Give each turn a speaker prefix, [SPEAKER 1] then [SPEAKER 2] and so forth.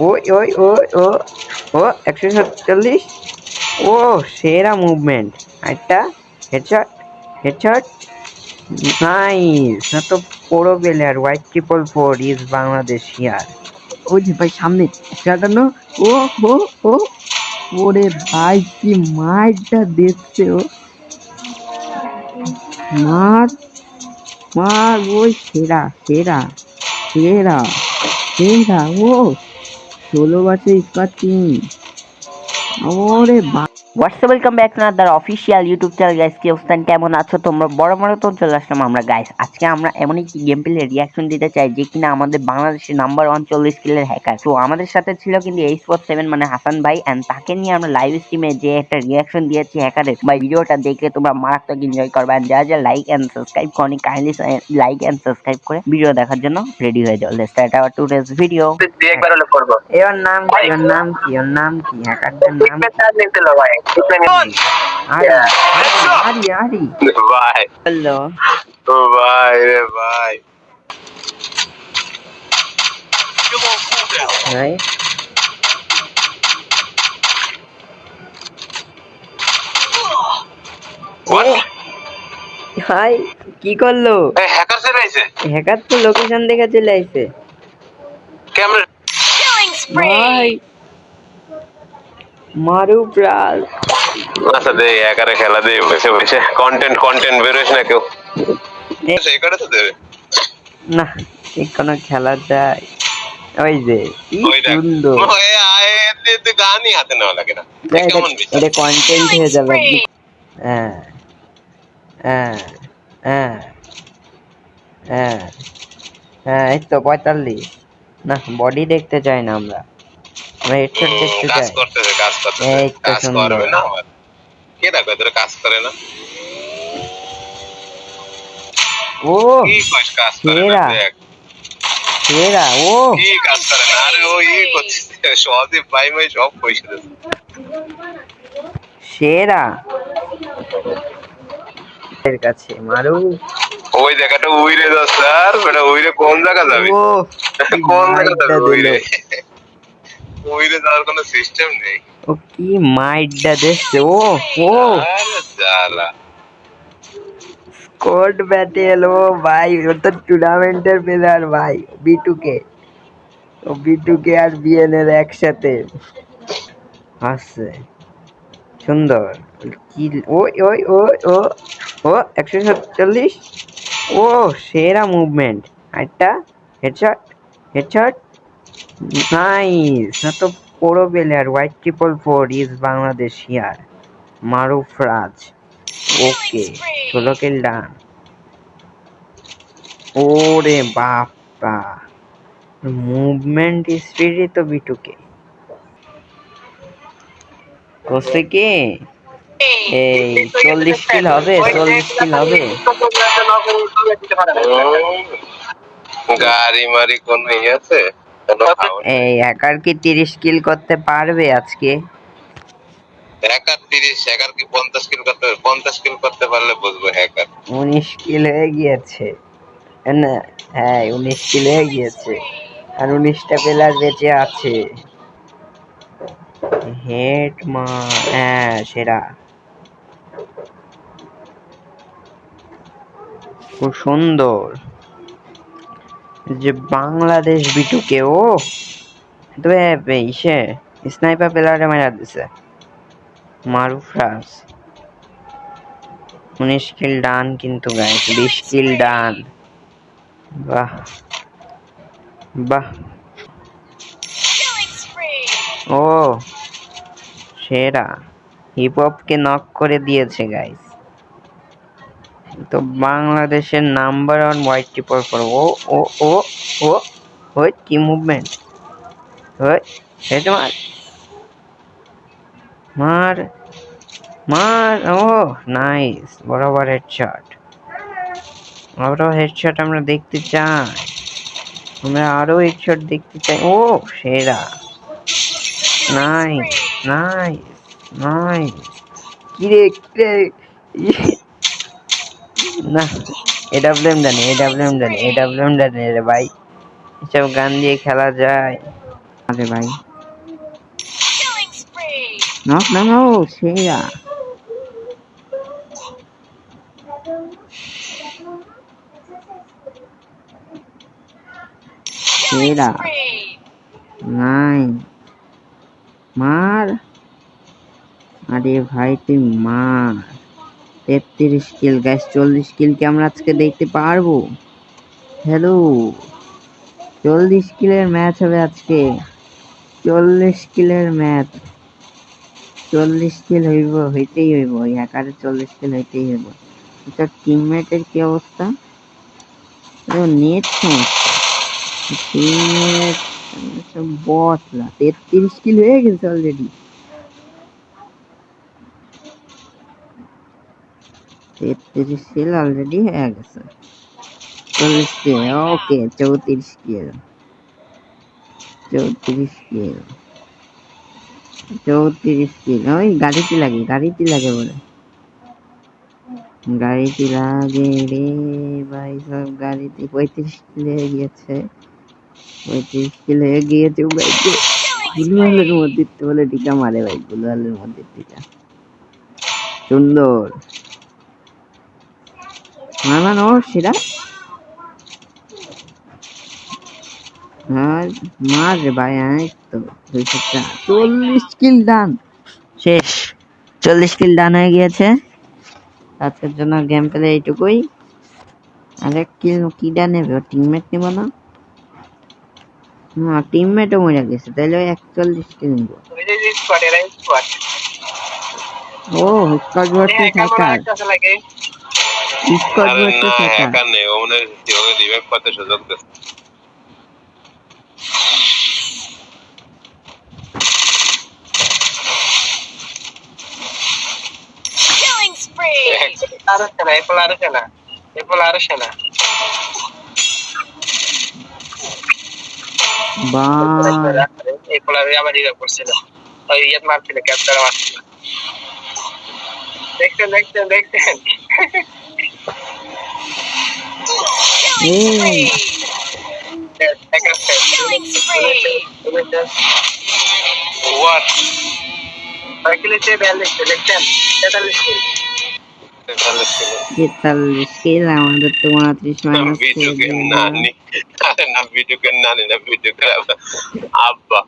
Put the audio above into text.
[SPEAKER 1] ওই ওই ওই ও ও একশো সাতচল্লিশ ও সেরা মুভমেন্ট একটা হেডশট হেডশট নাইস না তো পুরো player white triple four is Bangladesh here ওই যে ভাই সামনে। কাটানো ও ও ও। ওরে ভাই, কি মারটা দেখছে, ও। মার মার ওই সেরা সেরা সেরা সেরা, ও। ষোলো বছর স্কট কিং ওরে বা WhatsApp welcome back to other official YouTube channel guys কি অবস্থান কেমন আছো তোমরা? বড় বড় তো চলে আসলাম আমরা গাইস আজকে আমরা এমন একটি গেম প্লে রিয়াকশন দিতে চাই যে কিনা আমাদের বাংলাদেশের নাম্বার ওয়ান চল্লিশ স্কিলের হ্যাকার তো আমাদের সাথে ছিল কিন্তু এইচ ফোর সেভেন মানে হাসান ভাই অ্যান্ড তাকে নিয়ে আমরা লাইভ স্ট্রিমে যে একটা রিয়াকশন দিয়েছি হ্যাকারের বা ভিডিওটা দেখে তোমরা মারাত্মক এনজয় করবে। And যা যা লাইক অ্যান্ড সাবস্ক্রাইব করনি কাইন্ডলি লাইক অ্যান্ড সাবস্ক্রাইব করে ভিডিও দেখার জন্য রেডি হয়ে যাও। Let's start our today's video
[SPEAKER 2] একবার হলে করব।
[SPEAKER 1] এর নাম কি? নাম কি? ওর নাম কি? হ্যাকারটার নাম
[SPEAKER 2] ভাই। ভাই
[SPEAKER 1] হ্যালো
[SPEAKER 2] ভাই রে ভাই
[SPEAKER 1] ভাই হাই কি করল
[SPEAKER 2] হ্যাকার চলে আইছে
[SPEAKER 1] হ্যাকার তো লোকেশন দেখে চলে আইছে
[SPEAKER 2] ক্যামেরা
[SPEAKER 1] ভাই মারু প্রাল।
[SPEAKER 2] আচ্ছা দে হ্যাকারে খেলা দে বসে বসে। কন্টেন্ট কন্টেন্ট বেরোস না কেউ? করে তো দেবে।
[SPEAKER 1] না ঠিক কোনো খেলা যায়। ওই যে কি সুন্দর।
[SPEAKER 2] ওই আয়ে এতে তো গানই হাতে নেওয়া লাগে না।
[SPEAKER 1] এটা কন্টেন্ট হয়ে যাবে। হ্যাঁ হ্যাঁ হ্যাঁ হ্যাঁ হ্যাঁ এই তো পঁয়তাল্লিশ। না বডি দেখতে চাই না আমরা। আমরা হেডশট দেখতে
[SPEAKER 2] কাজ করতেছে কাজ করতেছে। কাজ করবে না কে দেখো তোর কাজ করে না?
[SPEAKER 1] ও
[SPEAKER 2] কি কাজ করে না
[SPEAKER 1] সেরা।
[SPEAKER 2] দেখ।
[SPEAKER 1] ও।
[SPEAKER 2] কি কাজ করে না? আরে ও ই করতেছে সদীপ ভাই ভাই সব পয়সা দিচ্ছে
[SPEAKER 1] সেরা। এর কাছে মারু।
[SPEAKER 2] ওই জায়গাটা উইরে উইরে কোন জায়গা যাবে? কোন জায়গা যাবে উইরে? উইরে যাওয়ার কোনো সিস্টেম নেই।
[SPEAKER 1] ও কি দেখছে? ও ও।
[SPEAKER 2] জ্বালা।
[SPEAKER 1] ব্যাটেল ও ভাই ও তো টুর্নামেন্টের প্লেয়ার ভাই বিটুকে ও বিটুকে আর বিএনএর একসাথে। আসছে সুন্দর। কি ওই ওই ওই ও ও একশো সাতচল্লিশ। ও সেরা মুভমেন্ট একটা হেডশট হেডশট নাইস না তো পুরো player white triple four is Bangladesh here Maruf Raj okay ষোলো কিল ডান ওরে বাপা মুভমেন্ট স্পিডই তো বিটুকে করছে কি? এই, চল্লিশ কিল হবে, চল্লিশ কিল হবে।
[SPEAKER 2] গাড়ি মারি কোন ইয়ে আছে?
[SPEAKER 1] এই হ্যাকার কি তিরিশ কিল করতে পারবে আজকে?
[SPEAKER 2] হ্যাকার তিরিশ হ্যাকার কি পঞ্চাশ কিল করতে পঞ্চাশ কিল করতে পারলে বুঝব হ্যাকার
[SPEAKER 1] উনিশ কিল হয়ে গিয়েছে। না হ্যাঁ উনিশ কিল হয়ে গিয়েছে। আর উনিশটা প্লেয়ার বেঁচে আছে। হেড মা হ্যাঁ সেরা। খুব সুন্দর। যে বাংলাদেশ বিটুকে, ও? তবে ইসে, স্নাইপার প্লেয়ারে মারা দিছে। মারুফ রাজ উনিশ কিল ডান কিন্তু গাইস বিশ কিল ডান। বাহ বাহ। ও, সেরা। হিপ হপকে নক করে দিয়েছে গাইস তো বাংলাদেশের নাম্বার ওয়ান হোয়াইট টিপার পর ও ও ও ও, ওই কি মুভমেন্ট ওই হেড মার মার মার, ও নাইস বরাবর হেডশট আরও হেডশট আমরা দেখতে চাই। আমরা আরও হেডশট দেখতে চাই। ও, সেরা। নাইস নাইস নাইস কিরে কিরে না এডাব্লিউএম জানি এডাব্লিউএম জানি এডাব্লিউএম জানি রে ভাই। এসব গান দিয়ে খেলা যায়। আরে ভাই। নক না ও সেরা
[SPEAKER 3] spree.
[SPEAKER 1] নাই। মার। আরে ভাই তুই মার। তেত্রিশ কিল গ্যাস চল্লিশ কিল কি আমরা আজকে দেখতে পারব? হ্যালো চল্লিশ কিলের ম্যাচ হবে আজকে। চল্লিশ কিলের ম্যাচ চল্লিশ কিল হইব, হইতেই হইব। একারে চল্লিশ কিল হইতেই হইব। তোর টিমমেটের কি অবস্থা? নেট টিমমেট বস না। তেত্রিশ কিল হয়ে গেছে অলরেডি তেত্রিশ কিল অলরেডি হয়ে গেছে। চল্লিশ কিল ওকে, চৌত্রিশ কিল চৌত্রিশ কিল চৌত্রিশ কিল ওই গাড়িতে লাগে গাড়িতে লাগে বলে। গাড়িতে লাগে রে ভাই, সব গাড়িতে পঁয়ত্রিশ কিল গিয়েছে। পঁয়ত্রিশ কিল গিয়েছে, ভাই
[SPEAKER 3] Killing
[SPEAKER 1] গুলওয়ালের মধ্যে বলে টিকা মারে ভাই গুলওয়ালের মধ্যে টিকা সুন্দর। ওর সেরা আর মার রে ভাই এই তো দুইশো চল্লিশ কিল ডান শেষ। চল্লিশ কিল ডান হয়ে গিয়েছে। আজকের জন্য গেম পেলে এইটুকুই। আরেক কিল কি ডান নেবে? টিমমেট নেব না? না টিমমেটও মরে গেছে তাহলে ওই একচল্লিশ কিল নিব।
[SPEAKER 4] স্কোয়াড স্কোয়াড
[SPEAKER 1] ও স্কট ভার্সেস হ্যাকার হ্যাকার
[SPEAKER 2] নেই ও মনে ওকে রিভাইভ করতে সুযোগ
[SPEAKER 3] spree.
[SPEAKER 4] আরও সেনা এরপর আরও সেনা এরপর আরও সেনা
[SPEAKER 1] বা
[SPEAKER 4] এরপর আরও আবার রিভাইভ করছিল। ওই ইয়াত মারছিল ক্যাপ্টার মারছিল। দেখছেন দেখছেন দেখছেন।
[SPEAKER 3] Killing
[SPEAKER 1] Hey.
[SPEAKER 3] spree.
[SPEAKER 4] Hacker
[SPEAKER 3] Killing spree.
[SPEAKER 2] What
[SPEAKER 4] সাইকেলেতে বিয়াল্লিশ দেখছেন তেতাল্লিশ
[SPEAKER 1] তেতাল্লিশ কিল আমাদের তো উনত্রিশ মাইনাস
[SPEAKER 2] ভিডিও গেম নানি আরে না ভিডিও গেম নানি না ভিডিও গেম আব্বা